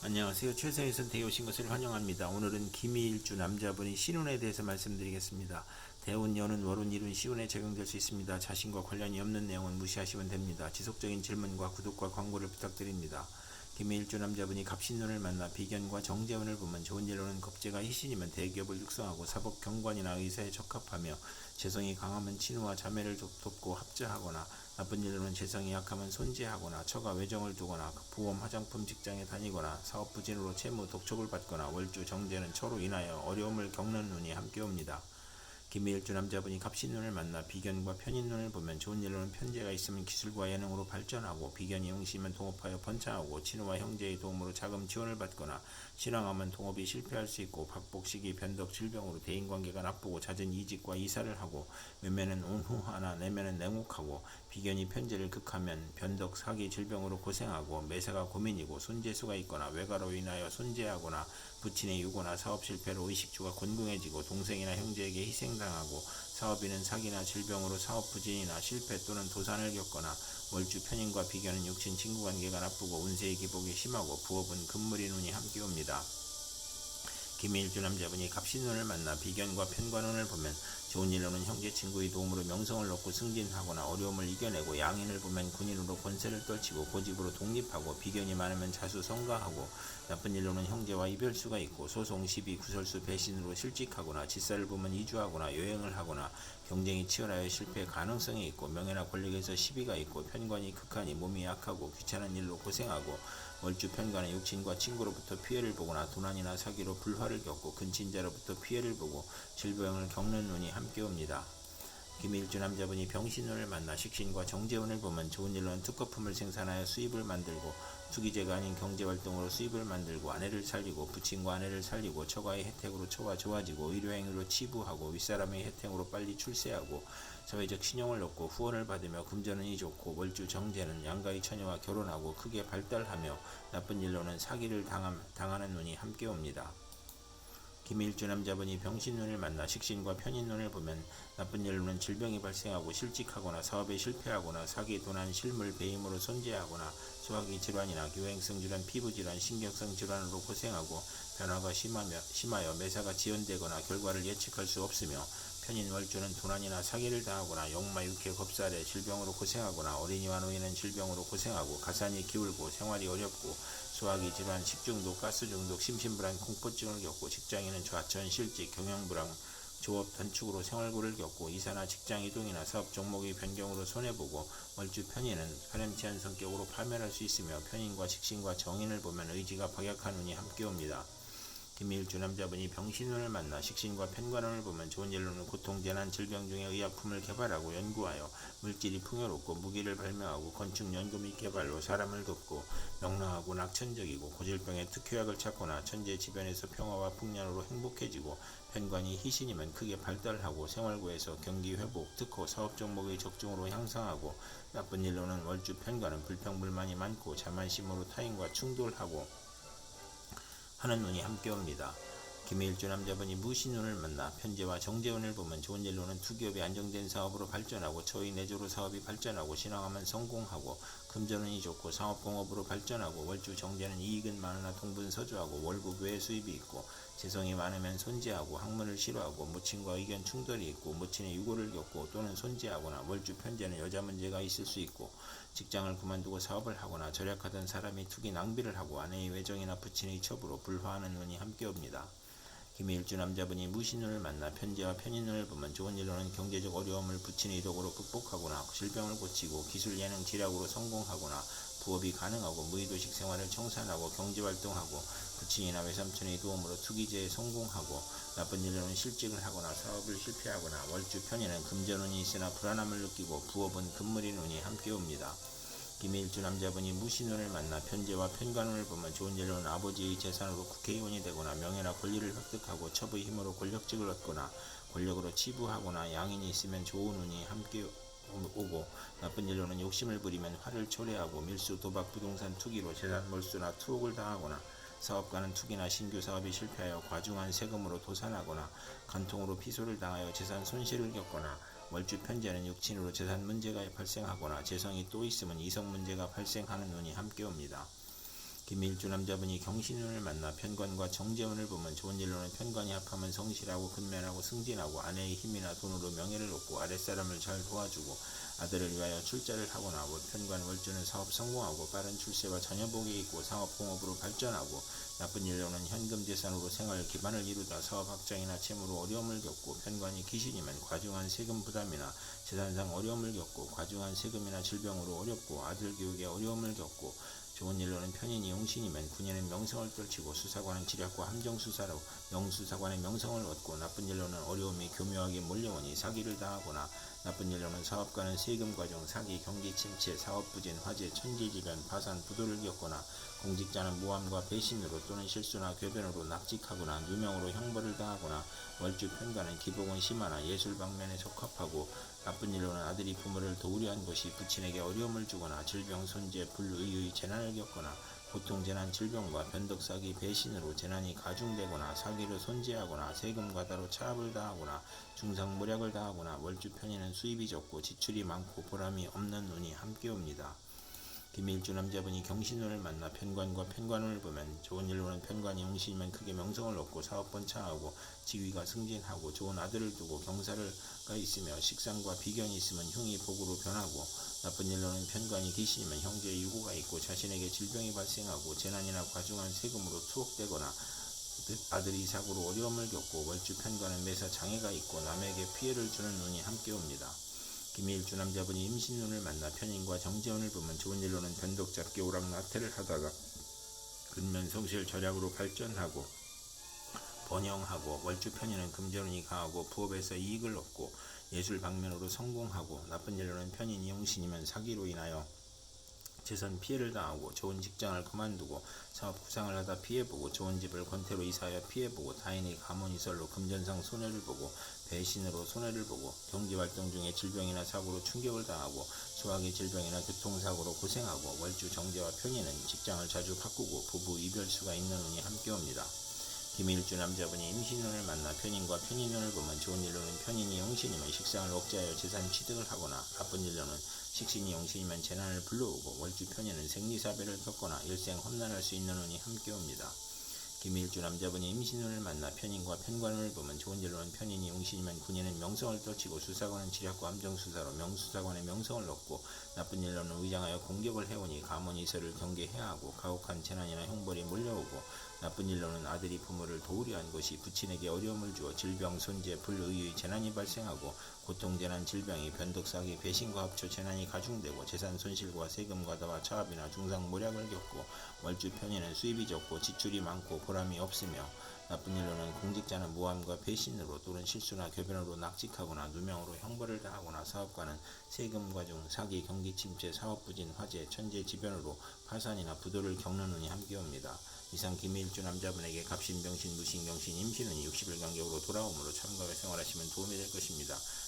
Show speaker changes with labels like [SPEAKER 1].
[SPEAKER 1] 안녕하세요. 최성희 선택에 오신 것을 환영합니다. 오늘은 김일주 남자분이 신운에 대해서 말씀드리겠습니다. 대운, 연운, 월운, 일운, 시운에 적용될 수 있습니다. 자신과 관련이 없는 내용은 무시하시면 됩니다. 지속적인 질문과 구독과 광고를 부탁드립니다. 김일주 남자분이 갑신운을 만나 비견과 정재운을 보면 좋은 일로는 겁재가 희신이면 대기업을 육성하고 사법 경관이나 의사에 적합하며 재성이 강하면 친우와 자매를 돕- 돕고 합자하거나 나쁜 일로는 재성이 약하면 손재하거나 처가 외정을 두거나 보험 화장품 직장에 다니거나 사업 부진으로 채무 독촉을 받거나 월주 정재는 처로 인하여 어려움을 겪는 눈이 함께 옵니다. 김일주 남자분이 갑신눈을 만나 비견과 편인눈을 보면 좋은 일로는 편재가 있으면 기술과 예능으로 발전하고 비견이 용시면 동업하여 번창하고 친우와 형제의 도움으로 자금 지원을 받거나 신앙하면 동업이 실패할 수 있고 박복식이 변덕 질병으로 대인관계가 나쁘고 잦은 이직과 이사를 하고 외면은 온후하나 내면은 냉혹하고 비견이 편재를 극하면 변덕 사기 질병으로 고생하고 매사가 고민이고 손재수가 있거나 외가로 인하여 손재하거나 부친의 유고나 사업 실패로 의식주가 곤궁해지고 동생이나 형제에게 희생당하고 사업인은 사기나 질병으로 사업 부진이나 실패 또는 도산을 겪거나 월주 편인과 비견은 육친 친구 관계가 나쁘고 운세의 기복이 심하고 부업은 금물이 눈이 함께 옵니다. 김일주 남자분이 갑신운을 만나 비견과 편관운을 보면 좋은 일로는 형제 친구의 도움으로 명성을 얻고 승진하거나 어려움을 이겨내고 양인을 보면 군인으로 권세를 떨치고 고집으로 독립하고 비견이 많으면 자수 성가하고 나쁜 일로는 형제와 이별수가 있고 소송 시비 구설수 배신으로 실직하거나 직사를 보면 이주하거나 여행을 하거나 경쟁이 치열하여 실패 가능성이 있고 명예나 권력에서 시비가 있고 편관이 극하니 몸이 약하고 귀찮은 일로 고생하고 월주 편관의 육친과 친구로부터 피해를 보거나 도난이나 사기로 불화를 겪고 근친자로부터 피해를 보고 질병을 겪는 눈이 함께 옵니다. 김일주 남자분이 병신운을 만나 식신과 정재운을 보면 좋은 일로는 특거품을 생산하여 수입을 만들고 투기제가 아닌 경제활동으로 수입을 만들고 아내를 살리고 부친과 아내를 살리고 처가의 혜택으로 처가 좋아지고 의료행위로 치부하고 윗사람의 혜택으로 빨리 출세하고 사회적 신용을 얻고 후원을 받으며 금전운이 좋고 월주 정제는 양가의 처녀와 결혼하고 크게 발달하며 나쁜 일로는 사기를 당함, 당하는 눈이 함께 옵니다. 김일주 남자분이 병신눈을 만나 식신과 편인눈을 보면 나쁜 일로는 질병이 발생하고 실직하거나 사업에 실패하거나 사기, 도난, 실물, 배임으로 손재하거나 소화기 질환이나 교행성 질환, 피부 질환, 신경성 질환으로 고생하고 변화가 심하며, 심하여 매사가 지연되거나 결과를 예측할 수 없으며 편인 월주는 도난이나 사기를 당하거나 역마 육해 겁살에 질병으로 고생하거나 어린이와 노인은 질병으로 고생하고 가산이 기울고 생활이 어렵고 소화기 질환, 식중독, 가스중독, 심신불안, 공포증을 겪고 직장인은 좌천, 실직, 경영불황, 조업 단축으로 생활고를 겪고 이사나 직장 이동이나 사업 종목의 변경으로 손해보고 월주 편인은 파렴치한 성격으로 파멸할 수 있으며 편인과 식신과 정인을 보면 의지가 운이 함께 옵니다. 김일 주 남자분이 병신운을 만나 식신과 편관운을 보면 좋은 일로는 고통, 재난, 질병 중에 의약품을 개발하고 연구하여 물질이 풍요롭고 무기를 발명하고 건축 및 개발로 사람을 돕고 명랑하고 낙천적이고 고질병에 특효약을 찾거나 천재 지변에서 평화와 풍년으로 행복해지고 편관이 희신이면 크게 발달하고 생활고에서 경기 회복, 특허, 사업 종목의 적중으로 향상하고 나쁜 일로는 월주 편관은 불평불만이 많고 자만심으로 타인과 충돌하고 하는 눈이 함께 옵니다. 김일주 남자분이 무신운을 만나 편재와 정재운을 보면 좋은 일로는 투기업이 안정된 사업으로 발전하고 처의 내조로 사업이 발전하고 신앙하면 성공하고 금전운이 좋고 상업공업으로 발전하고 월주 정재는 이익은 많으나 동분 서주하고 월급 외 수입이 있고 재성이 많으면 손재하고 학문을 싫어하고 무친과 의견 충돌이 있고 무친의 유고를 겪고 또는 손재하거나 월주 편재는 여자 문제가 있을 수 있고 직장을 그만두고 사업을 하거나 절약하던 사람이 투기 낭비를 하고 아내의 외정이나 부친의 첩으로 불화하는 운이 함께 옵니다. 김일주 남자분이 무신운을 만나 편재와 편인운을 보면 좋은 일로는 경제적 어려움을 부친의 덕으로 극복하거나 질병을 고치고 기술 예능 지략으로 성공하거나 부업이 가능하고 무의도식 생활을 청산하고 경제활동하고 부친이나 외삼촌의 도움으로 투기제에 성공하고 나쁜 일로는 실직을 하거나 사업을 실패하거나 월주 편인은 금전운이 있으나 불안함을 느끼고 부업은 금물인 운이 함께 옵니다. 김일주 남자분이 무신운을 만나 편재와 편관운을 보면 좋은 일로는 아버지의 재산으로 국회의원이 되거나 명예나 권리를 획득하고 첩의 힘으로 권력직을 얻거나 권력으로 치부하거나 양인이 있으면 좋은 운이 함께 오고 나쁜 일로는 욕심을 부리면 화를 초래하고 밀수, 도박, 부동산 투기로 재산 몰수나 투옥을 당하거나 사업가는 투기나 신규 사업이 실패하여 과중한 세금으로 도산하거나 간통으로 피소를 당하여 재산 손실을 겪거나 월주 편제는 육친으로 재산 문제가 발생하거나 재성이 또 있으면 이성 문제가 발생하는 운이 함께 옵니다. 김일주 남자분이 경신운을 만나 편관과 정재운을 보면 좋은 일로는 편관이 합하면 성실하고 근면하고 승진하고 아내의 힘이나 돈으로 명예를 얻고 아랫사람을 잘 도와주고 아들을 위하여 출자를 하거나 뭐 편관 월주는 사업 성공하고 빠른 출세와 자녀복이 있고 상업공업으로 발전하고 나쁜 일로는 현금 재산으로 생활 기반을 이루다 사업 확장이나 채무로 어려움을 겪고 편관이 귀신이면 과중한 세금 부담이나 재산상 어려움을 겪고 과중한 세금이나 질병으로 어렵고 아들 교육에 어려움을 겪고 좋은 일로는 편인이 용신이면 군인은 명성을 떨치고 수사관은 지략과 함정수사로 영수사관의 명성을 얻고 나쁜 일로는 어려움이 교묘하게 몰려오니 사기를 당하거나 나쁜 일로는 사업가는 세금 과정, 사기, 경기 침체, 사업 부진, 화재, 천지지변, 파산, 부도를 겪거나 공직자는 모함과 배신으로 또는 실수나 궤변으로 납직하거나 누명으로 형벌을 당하거나 월주 편가는 기복은 심하나 예술 방면에 적합하고 나쁜 일로는 아들이 부모를 도우려 한 것이 부친에게 어려움을 주거나 질병, 손재, 불의의 재난을 겪거나 보통 재난 질병과 변덕 사기 배신으로 재난이 가중되거나 사기로 손재하거나 세금 과다로 차압을 당하거나 중상 모략을 당하거나 월주 편에는 수입이 적고 지출이 많고 보람이 없는 운이 함께 옵니다. 김일주 남자분이 경신운을 만나 편관과 편관운을 보면 좋은 일로는 편관이 용신이면 크게 명성을 얻고 사업 번창하고 지위가 승진하고 좋은 아들을 두고 경사를가 있으며 식상과 비견이 있으면 흉이 복으로 변하고 나쁜 일로는 편관이 귀신이면 형제의 유고가 있고 자신에게 질병이 발생하고 재난이나 과중한 세금으로 투옥되거나 아들이 사고로 어려움을 겪고 월주 편관은 매사 장애가 있고 남에게 피해를 주는 운이 함께 옵니다. 김일주 남자분이 임신운을 만나 편인과 정재운을 보면 좋은 일로는 변덕 잡기 오락나태를 하다가 근면 성실 절약으로 발전하고 번영하고 월주 편인은 금전운이 강하고 부업에서 이익을 얻고 예술 방면으로 성공하고 나쁜 일로는 편인이 용신이면 사기로 인하여 재산 피해를 당하고 좋은 직장을 그만두고 사업 구상을 하다 피해보고 좋은 집을 권태로 이사하여 피해보고 타인이 가문이설로 금전상 손해를 보고 배신으로 손해를 보고 경제활동 중에 질병이나 사고로 충격을 당하고 소화기 질병이나 교통사고로 고생하고 월주 정제와 편의는 직장을 자주 바꾸고 부부 이별수가 있는 운이 함께 옵니다. 김일주 남자분이 임신운을 만나 편인과 편인운을 보면 좋은 일로는 편인이 용신이면 식상을 억제하여 재산 취득을 하거나 나쁜 일로는 식신이 용신이면 재난을 불러오고 월주 편인은 생리사배를 겪거나 일생 험난할 수 있는 운이 함께 옵니다. 김일주 남자분이 임신운을 만나 편인과 편관운을 보면 좋은 일로는 편인이 용신이면 군인은 명성을 떨치고 수사관은 지략과 함정수사로 명수사관의 명성을 얻고 나쁜 일로는 의장하여 공격을 해오니 가문이설을 경계해야 하고 가혹한 재난이나 형벌이 몰려오고 나쁜 일로는 아들이 부모를 도우려 한 것이 부친에게 어려움을 주어 질병, 손재, 불의의 재난이 발생하고 고통, 재난, 질병이 변덕사기, 배신과 합쳐 재난이 가중되고 재산 손실과 세금 과다와 차압이나 중상 모략을 겪고 월주 편의는 수입이 적고 지출이 많고 보람이 없으며 나쁜 일로는 공직자는 모함과 배신으로 또는 실수나 궤변으로 낙직하거나 누명으로 형벌을 당하거나 사업가는 세금 과중, 사기, 경기 침체, 사업 부진, 화재, 천재 지변으로 파산이나 부도를 겪는 운이 함께 옵니다. 이상 김일주 남자분에게 갑신병신, 무신경신, 임신운이 60일 간격으로 돌아오므로 참가해 생활하시면 도움이 될 것입니다.